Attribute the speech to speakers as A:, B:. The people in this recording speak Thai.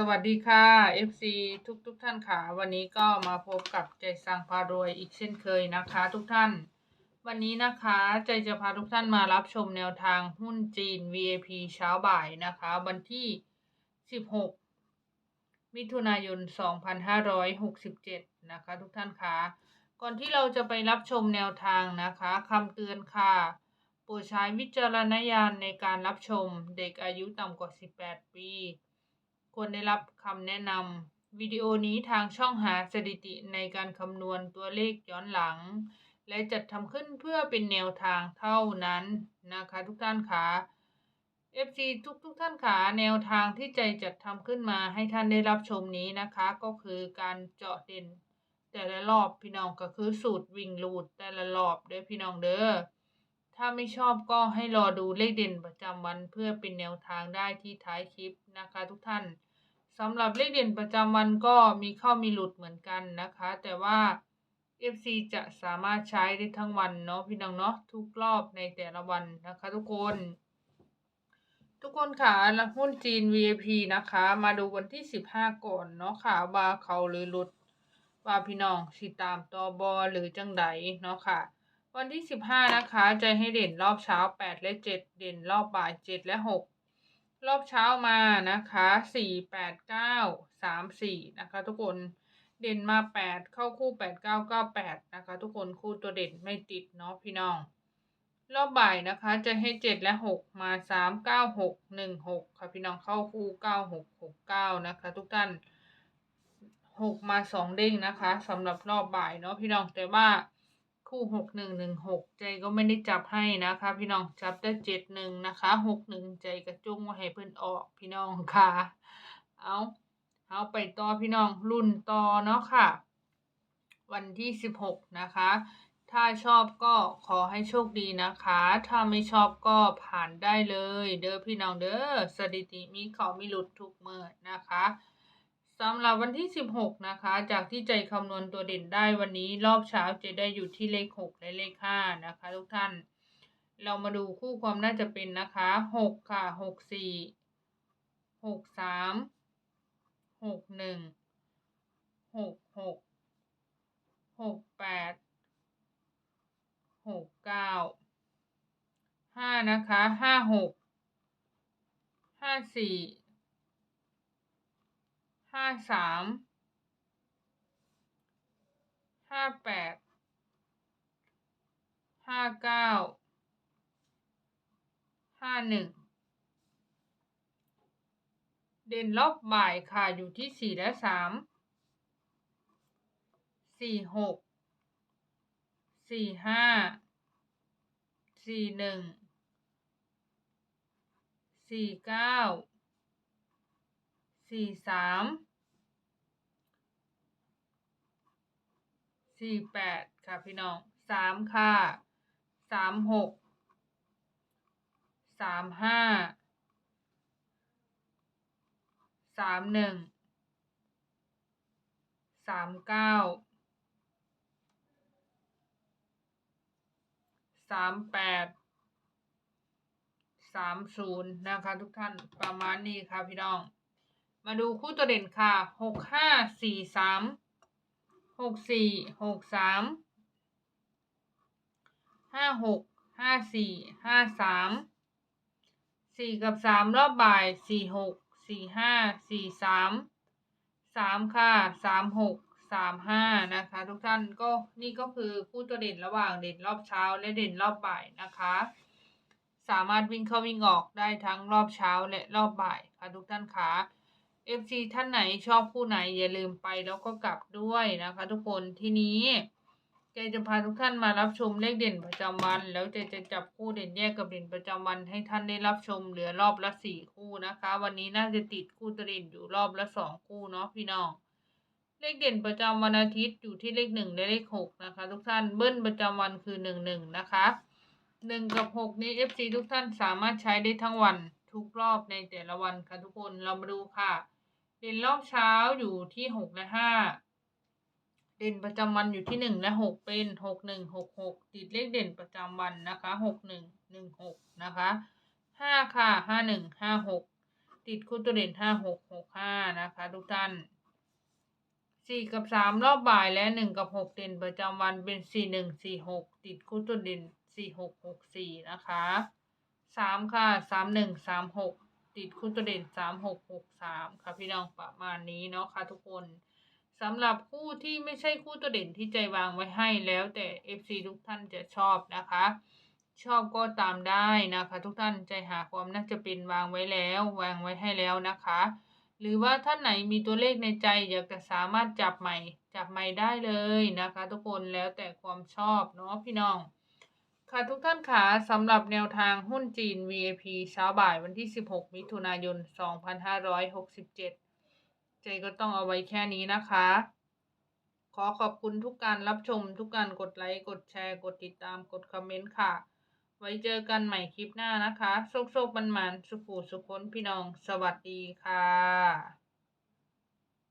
A: สวัสดีค่ะ FC ทุกทุกๆท่านค่ะ วันนี้ก็มาพบกับใจสังพารวยอีกเช่นเคยนะคะ ทุกท่าน วันนี้นะคะใจจะพาทุกท่านมารับชมแนวทางหุ้นจีน VAP เช้าบ่ายนะคะ วันที่ 16 มิถุนายน 2567 นะคะ ทุกท่านค่ะก่อนที่เราจะไปรับชมแนวทางนะคะคำเตือนค่ะโปรดใช้วิจารณญาณในการรับชมเด็กอายุต่ำกว่า 18 ปี ควรได้รับคำแนะนำวิดีโอนี้ทางช่องหาสถิติในการคำนวณตัวเลขย้อนหลัง และจัดทำขึ้นเพื่อเป็นแนวทางเท่านั้นนะคะทุกท่านคะ FC ทุกทุกท่านค่ะแนวทางที่ใจจัดทำขึ้นมาให้ท่านได้รับชมนี้นะคะ ก็คือการเจาะเด่น แต่ละรอบพี่น้องก็คือสูตรวิ่งรูดแต่ละรอบเด้อพี่น้องเด้อถ้าไม่ชอบก็ให้รอดูเลขเด่นประจำวันเพื่อเป็นแนวทางได้ที่ท้ายคลิปนะคะทุกท่าน สำหรับเลขเด่นประจำวันก็มีเข้ามีหลุดเหมือนกันนะคะ แต่ว่า FC จะสามารถใช้ได้ทั้งวันเนาะพี่น้องเนาะทุกรอบในแต่ละวันนะคะทุกคน ทุกคนค่ะล้วหุ้นจีน VIP นะคะ มาดูวันที่ 15 ก่อนเนาะค่ะว่าเขาหรือหลุดว่าพี่น้องสิตามตอบอหรือจังใดเนาะค่ะ วันที่ 15 นะคะจะให้เด่นรอบเช้า 8 และ 7 เด่นรอบบ่าย 7 และ 6 รอบเช้ามานะคะ4 8 9 3 4นะคะทุกคนเด่นมา8เข้าคู่8 9 9 8นะคะทุกคนคู่ตัวเด่นไม่ติดเนาะพี่น้อง รอบบ่ายนะคะจะให้7และ6มา3 9 6 1 6ค่ะพี่น้องเข้าคู่9 6 6 9นะคะทุกท่านหกมาสองเด้งนะคะสำหรับรอบบ่ายเนาะพี่น้องแต่ว่า คู่หกหนึ่งหนึ่งหกใจก็ไม่ได้จับให้นะคะพี่น้องจับได้เจ็ดหนึ่งนะคะหกหนึ่งใจกระจุ้งว่าให้เพื่อนออกพี่น้องค่ะ เอาเอาไปต่อพี่น้องรุ่นต่อเนาะค่ะ วันที่สิบหกนะคะ ถ้าชอบก็ขอให้โชคดีนะคะ ถ้าไม่ชอบก็ผ่านได้เลย เด้อพี่น้องเด้อสถิติมีเขามีหลุดทุกเมื่อนะคะ หรับวันที่ 16 นะคะ จากที่ใจคำนวณตัวเด่นได้วันนี้รอบเช้าจะได้อยู่ที่เลข 6 และเลข 5 นะคะ ทุกท่าน เรามาดูคู่ความน่าจะเป็นนะคะ 6 ค่ะ 6 4 6 3 6 1 6 6 6 8 6 9 5 นะคะ 5 6 5 4 ห้าสามห้าแปดห้าเก้าห้าหนึ่งเด่นรอบบ่ายค่ะอยู่ที่สี่และสามสี่หกสี่ห้าสี่หนึ่งสี่เก้า สี่สามสี่แปดค่ะพี่น้องสามค่ะสามหกสามห้าสามหนึ่งสามเก้าสามแปดสามศูนย์นะคะทุกท่านประมาณนี้ค่ะพี่น้อง มาดูคู่ตัวเด่นค่ะหกห้าสี่สามหกสี่หกสามห้าหกห้าสี่ห้าสามสี่กับสามรอบบ่ายสี่หกสี่ห้าสี่สามสามค่ะสามหกสามห้านะคะ ทุกท่านก็นี่ก็คือคู่ตัวเด่นระหว่างเด่นรอบเช้าและเด่นรอบบ่ายนะคะ สามารถวิ่งเข้าวิ่งออกได้ทั้งรอบเช้าและรอบบ่ายค่ะทุกท่านคะ FC ท่านไหนชอบคู่ไหนอย่าลืมไปแล้วก็กลับด้วยนะคะ ทุกคนทีนี้เจจะพาทุกท่านมารับชมเลขเด่นประจำวัน แล้วเจจะจับคู่เด่นแยกกับเด่นประจำวันให้ท่านได้รับชมเหลือรอบละสี่คู่นะคะ วันนี้น่าจะติดคู่ตัวเด่นอยู่รอบละสองคู่เนาะพี่น้องเลขเด่นประจำวันอาทิตย์อยู่ที่เลขหนึ่งและเลขหกนะคะ ทุกท่านเบิ้ลประจำวันคือหนึ่งหนึ่งนะคะหนึ่งกับหกนี้ FC ทุกท่านสามารถใช้ได้ทั้งวันทุกรอบในแต่ละวันค่ะทุกคนเรามาดูค่ะ เด่นรอบเช้าอยู่ที่หกและห้าเด่นประจำวันอยู่ที่หนึ่งและหกเป็นหกหนึ่งหกหกติดเลขเด่นประจำวันนะคะหกหนึ่งหนึ่งหกนะคะห้าค่ะห้าหนึ่งห้าหกติดคู่ตัวเด่นห้าหกหกห้านะคะทุกท่านสี่กับสามรอบบ่ายและหนึ่งกับหกเด่นประจำวันเป็นสี่หนึ่งสี่หกติดคู่ตัวเด่นสี่หกหกสี่นะคะสามค่ะสามหนึ่งสามหก ติดคู่ตัวเด่นสามหกหกสามค่ะพี่น้องประมาณนี้เนาะค่ะทุกคนสำหรับคู่ที่ไม่ใช่คู่ตัวเด่นที่ใจวางไว้ให้แล้วแต่ FC ทุกท่านจะชอบนะคะ ชอบก็ตามได้นะคะ ทุกท่านใจหาความน่าจะเป็นวางไว้แล้ว วางไว้ให้แล้วนะคะ หรือว่าท่านไหนมีตัวเลขในใจอยากจะสามารถจับใหม่ จับใหม่ได้เลยนะคะ ทุกคนแล้วแต่ความชอบเนาะพี่น้อง ค่ะทุกท่านคะสำหรับแนวทางหุ้นจีน VIP เช้าบ่ายวันที่ 16 มิถุนายน 2567 ใจก็ต้องเอาไว้แค่นี้นะคะ ขอขอบคุณทุกการรับชมทุกการกดไลค์ กดแชร์ กดติดตามกดคอมเมนต์ค่ะ ไว้เจอกันใหม่คลิปหน้านะคะ โชคโชคมันมันสุขูสุขนพี่น้อง สวัสดีค่ะ